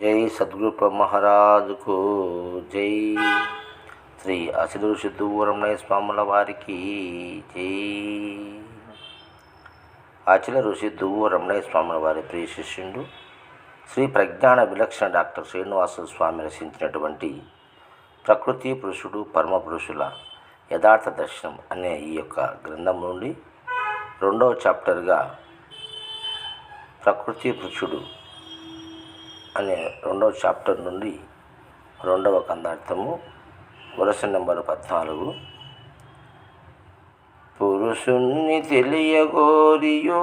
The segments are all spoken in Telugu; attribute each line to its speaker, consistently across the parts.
Speaker 1: జై సద్గురు మహారాజుకు జై. శ్రీ అసిదురు సిద్ధూరమణయ స్వాముల వారికి జై. అచిల ఋషి దువ్వు రమణయ్య స్వాముల వారి ప్రియ శిష్యుడు శ్రీ ప్రజ్ఞాన విలక్షణ డాక్టర్ శ్రీనివాస స్వామి రచించినటువంటి ప్రకృతి పురుషుడు పరమ పురుషుల యథార్థ దర్శనం అనే ఈ యొక్క గ్రంథం నుండి రెండవ చాప్టర్గా ప్రకృతి పురుషుడు అనే రెండవ చాప్టర్ నుండి రెండవ కందార్థము వరుస నెంబరు పద్నాలుగు. పురుషుణ్ణి తెలియగోరియో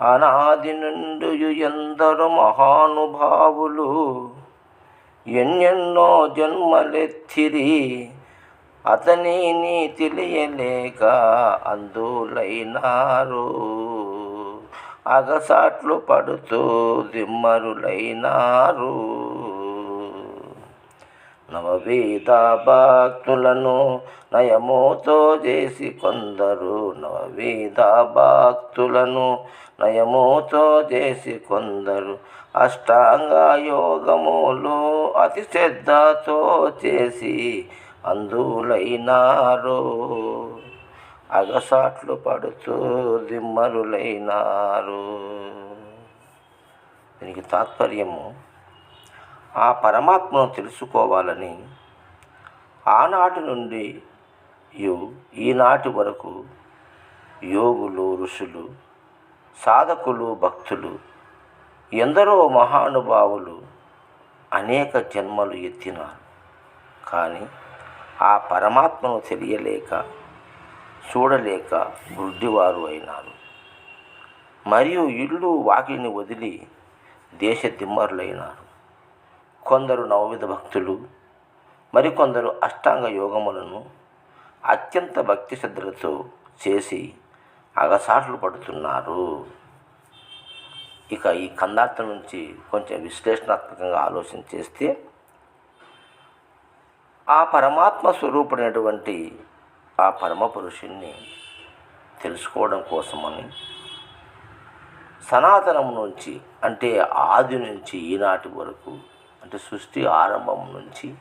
Speaker 1: అనాది నుండి ఎందరు మహానుభావులు ఎన్నెన్నో జన్మలెత్తిరి అతనిని తెలియలేక అందులైనారు. అగసాట్లు పడుతూ దిమ్మరులైనారు. నవవేద భక్తులను నయమోతో చేసి కొందరు నవవేద భక్తులను నయమోతో చేసి కొందరు అష్టాంగ యోగములు అతి శ్రద్ధతో చేసి అందులైనారు. అగసాట్లు పడుతూ దిమ్మరులైనారు. దీనికి తాత్పర్యము ఆ పరమాత్మను తెలుసుకోవాలని ఆనాటి నుండి ఈనాటి వరకు యోగులు ఋషులు సాధకులు భక్తులు ఎందరో మహానుభావులు అనేక జన్మలు ఎత్తినారు. కానీ ఆ పరమాత్మను తెలియలేక చూడలేక వృద్ధివారు అయినారు. మరియు ఇల్లు వాకిలిని వదిలి దేశ దిమ్మరులైనారు. కొందరు నవవిధ భక్తులు మరికొందరు అష్టాంగ యోగములను అత్యంత భక్తి శ్రద్ధలతో చేసి అగసాట్లు పడుతున్నారు. ఇక ఈ కందార్థం నుంచి కొంచెం విశ్లేషణాత్మకంగా ఆలోచన చేస్తే ఆ పరమాత్మ స్వరూపుడైనటువంటి ఆ పరమ పురుషుణ్ణి తెలుసుకోవడం కోసమని సనాతనం నుంచి అంటే ఆది నుంచి ఈనాటి వరకు అంటే సృష్టి ఆరంభం నుంచి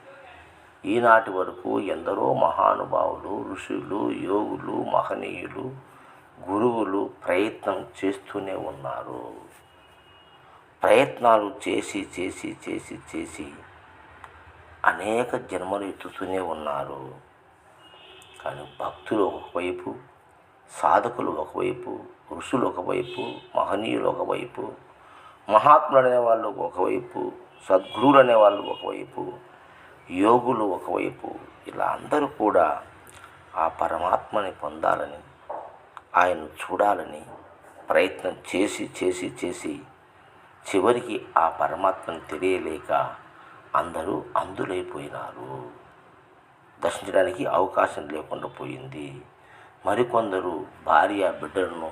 Speaker 1: ఈనాటి వరకు ఎందరో మహానుభావులు ఋషులు యోగులు మహనీయులు గురువులు ప్రయత్నం చేస్తూనే ఉన్నారు. ప్రయత్నాలు చేసి చేసి చేసి చేసి అనేక జన్మలు ఎత్తుతూనే ఉన్నారు. కానీ భక్తులు ఒకవైపు సాధకులు ఒకవైపు ఋషులు ఒకవైపు మహనీయులు ఒకవైపు మహాత్ములు అనేవాళ్ళు ఒకవైపు సద్గురువులు అనేవాళ్ళు ఒకవైపు యోగులు ఒకవైపు ఇలా అందరూ కూడా ఆ పరమాత్మని పొందాలని ఆయన్ను చూడాలని ప్రయత్నం చేసి చేసి చేసి చివరికి ఆ పరమాత్మను తెలియలేక అందరూ అందులైపోయినారు. దర్శించడానికి అవకాశం లేకుండా పోయింది. మరికొందరు భార్య బిడ్డలను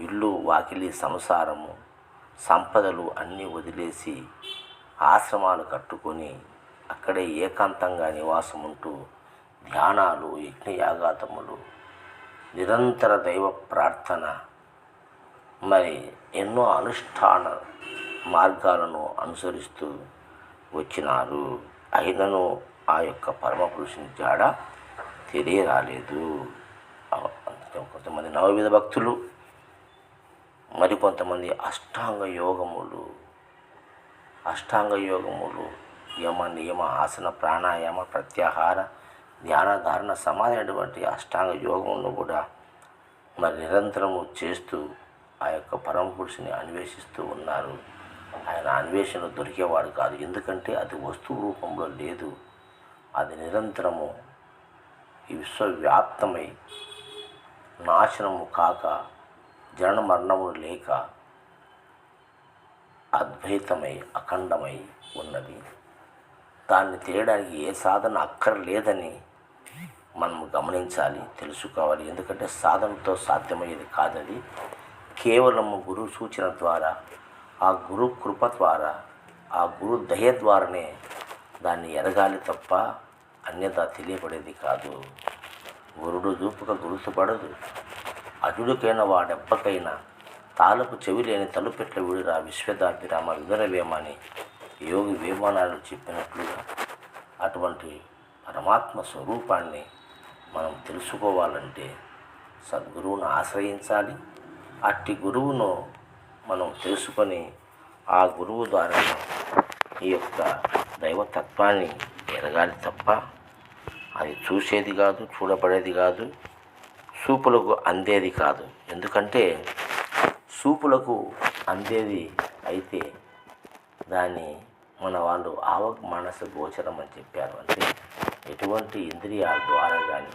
Speaker 1: ఇల్లు వాకిలి సంసారము సంపదలు అన్నీ వదిలేసి ఆశ్రమాలు కట్టుకొని అక్కడే ఏకాంతంగా నివాసం ఉంటూ ధ్యానాలు యజ్ఞయాగాతములు నిరంతర దైవ ప్రార్థన మరి ఎన్నో అనుష్ఠాన మార్గాలను అనుసరిస్తూ వచ్చినారు. అయినను ఆ యొక్క పరమ పురుషుని జాడ తెలియరాలేదు. కొంతమంది నవవిధ భక్తులు మరికొంతమంది అష్టాంగ యోగములు అష్టాంగ యోగములు యమ నియమ ఆసన ప్రాణాయామ ప్రత్యాహార ధ్యానధారణ సమాధి అనేటువంటి అష్టాంగ యోగమును కూడా మరి నిరంతరము చేస్తూ ఆ యొక్క పరమ పురుషుని అన్వేషిస్తూ ఉన్నారు. ఆయన అన్వేషణ దొరికేవాడు కాదు. ఎందుకంటే అది వస్తువు రూపంలో లేదు. అది నిరంతరము ఈ విశ్వవ్యాప్తమై నాశనము కాక జనన మరణములు లేక అద్వైతమై అఖండమై ఉన్నది. దాన్ని తెలియడానికి ఏ సాధన అక్కర్లేదని మనం గమనించాలి తెలుసుకోవాలి. ఎందుకంటే సాధనతో సాధ్యమయ్యేది కాదది. కేవలము గురు సూచన ద్వారా ఆ గురు కృప ద్వారా ఆ గురు దయ ద్వారానే దాన్ని ఎరగాలి తప్ప అన్యత తెలియబడేది కాదు. గురుడు చూపుక గురుతుపడదు అటుడికైన వాడెప్పకైనా తాళపు చెవి లేని తలుపెట్ల విడురా విశ్వదాభిరామ వివరవేమని యోగి వేమనాలు చెప్పినట్లుగా అటువంటి పరమాత్మ స్వరూపాన్ని మనం తెలుసుకోవాలంటే సద్గురువును ఆశ్రయించాలి. అట్టి గురువును మనం తెలుసుకొని ఆ గురువు ద్వారా ఈ యొక్క దైవతత్వాన్ని ఎరగాలి తప్ప అది చూసేది కాదు చూడబడేది కాదు చూపులకు అందేది కాదు. ఎందుకంటే చూపులకు అందేది అయితే దాన్ని మన వాళ్ళు ఆవక్ మానస గోచరం అని చెప్పారు. అంటే ఎటువంటి ఇంద్రియాల ద్వారా కానీ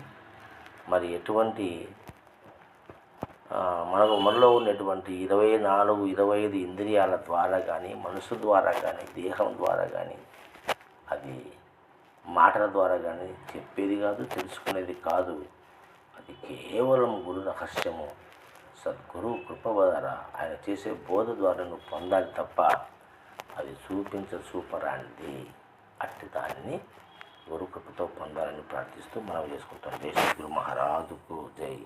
Speaker 1: మరి ఎటువంటి మనకు మనలో ఉన్నటువంటి ఇరవై నాలుగు ఇరవై ఐదు ఇంద్రియాల ద్వారా కానీ మనసు ద్వారా కానీ దేహం ద్వారా కానీ అది మాటల ద్వారా కానీ చెప్పేది కాదు తెలుసుకునేది కాదు. అది కేవలం గురు రహస్యము. సద్గురు కృప ద్వారా ఆయన చేసే బోధ ద్వారా నువ్వు పొందాలి తప్ప అది చూపించ చూపరాంది అట్టి దాన్ని గురు కృపతో పొందాలని ప్రార్థిస్తూ మనం చేసుకుంటాం. జై శ్రీ గురు మహారాజుకు జై.